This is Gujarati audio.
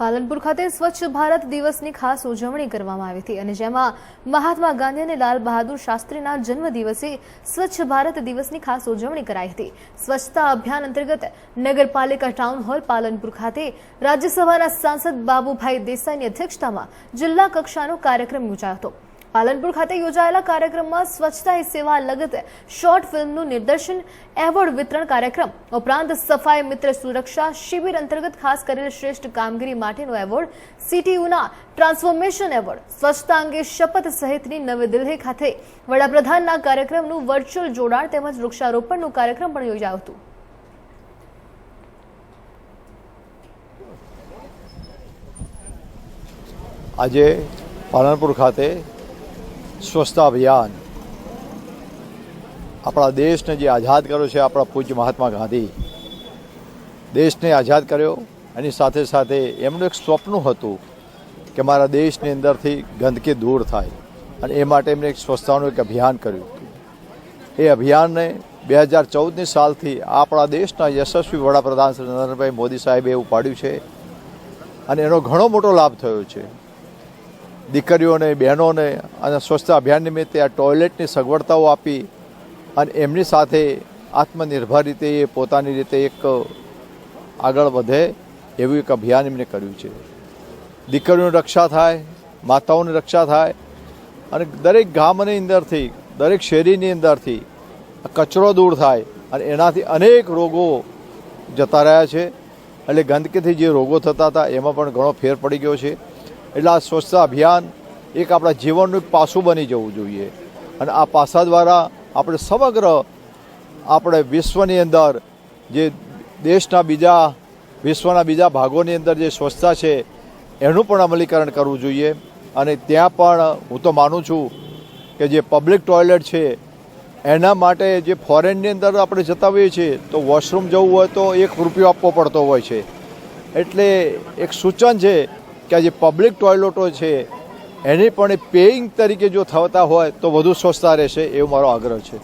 પાલનપુર ખાતે સ્વચ્છ ભારત દિવસની ખાસ ઉજવણી કરવામાં આવી હતી અને જેમાં મહાત્મા ગાંધી અને લાલ બહાદુર શાસ્ત્રીના જન્મદિવસે સ્વચ્છ ભારત દિવસની ખાસ ઉજવણી કરાઈ હતી. સ્વચ્છતા અભિયાન અંતર્ગત નગરપાલિકા ટાઉન હોલ પાલનપુર ખાતે રાજ્યસભાના સાંસદ બાબુભાઈ દેસાઈની અધ્યક્ષતામાં જિલ્લા કક્ષાનો કાર્યક્રમ યોજાયો હતો. પાલનપુર ખાતે યોજાયેલા કાર્યક્રમમાં સ્વચ્છતા સેવા લગત શોર્ટ ફિલ્મનું નિર્દેશન, એવોર્ડ વિતરણ કાર્યક્રમ, ઉપરાંત સફાઈ મિત્ર સુરક્ષા શિબિર અંતર્ગત ખાસ કરેલ શ્રેષ્ઠ કામગીરી માટેનો એવોર્ડ, સીટીયુના ટ્રાન્સફોર્મેશન એવોર્ડ, સ્વચ્છતા અંગે શપથ સહિતની નવી દિલ્હી ખાતે વડાપ્રધાનના કાર્યક્રમનું વર્ચ્યુઅલ જોડાણ તેમજ વૃક્ષારોપણનું કાર્યક્રમ પણ યોજાયું હતું. આજે પાલનપુર ખાતે સ્વચ્છતા અભિયાન. આપણા દેશને જે આઝાદ કર્યો છે આપણા પૂજ્ય મહાત્મા ગાંધી, દેશને આઝાદ કર્યો. એની સાથે સાથે એમનું એક સ્વપ્ન હતું કે મારા દેશની અંદરથી ગંદકી દૂર થાય. અને એ માટે એમણે એક સ્વચ્છતાનું એક અભિયાન કર્યું હતું. એ અભિયાનને બે હજાર ચૌદની સાલથી આપણા દેશના યશસ્વી વડાપ્રધાન શ્રી નરેન્દ્રભાઈ મોદી સાહેબે એવું પાડ્યું છે. અને એનો ઘણો મોટો લાભ થયો છે. દીકરીઓને, બહેનોને અને સ્વચ્છતા અભિયાન નિમિત્તે આ ટોયલેટની સગવડતાઓ આપી અને એમની સાથે આત્મનિર્ભર રીતે એ પોતાની રીતે એક આગળ વધે એવું એક અભિયાન એમણે કર્યું છે. દીકરીઓની રક્ષા થાય, માતાઓની રક્ષા થાય અને દરેક ગામની અંદરથી, દરેક શેરીની અંદરથી કચરો દૂર થાય અને એનાથી અનેક રોગો જતા રહ્યા છે. એટલે ગંદકીથી જે રોગો થતા હતા, એમાં પણ ઘણો ફેર પડી ગયો છે. એટલે આ સ્વચ્છતા અભિયાન એક આપણા જીવનનું એક પાસું બની જવું જોઈએ. અને આ પાસા દ્વારા આપણે સમગ્ર આપણે વિશ્વની અંદર જે દેશના બીજા, વિશ્વના બીજા ભાગોની અંદર જે સ્વચ્છતા છે, એનું પણ અમલીકરણ કરવું જોઈએ. અને ત્યાં પણ હું તો માનું છું કે જે પબ્લિક ટોયલેટ છે, એના માટે જે ફોરેનની અંદર આપણે જતા હોઈએ છીએ, તો વોશરૂમ જવું હોય તો એક રૂપિયો આપવો પડતો હોય છે. એટલે એક સૂચન છે કે આ જે પબ્લિક ટોયલેટો છે, એની પણ પેઇંગ તરીકે જો થતા હોય તો વધુ સ્વચ્છતા રહેશે એવો મારો આગ્રહ છે.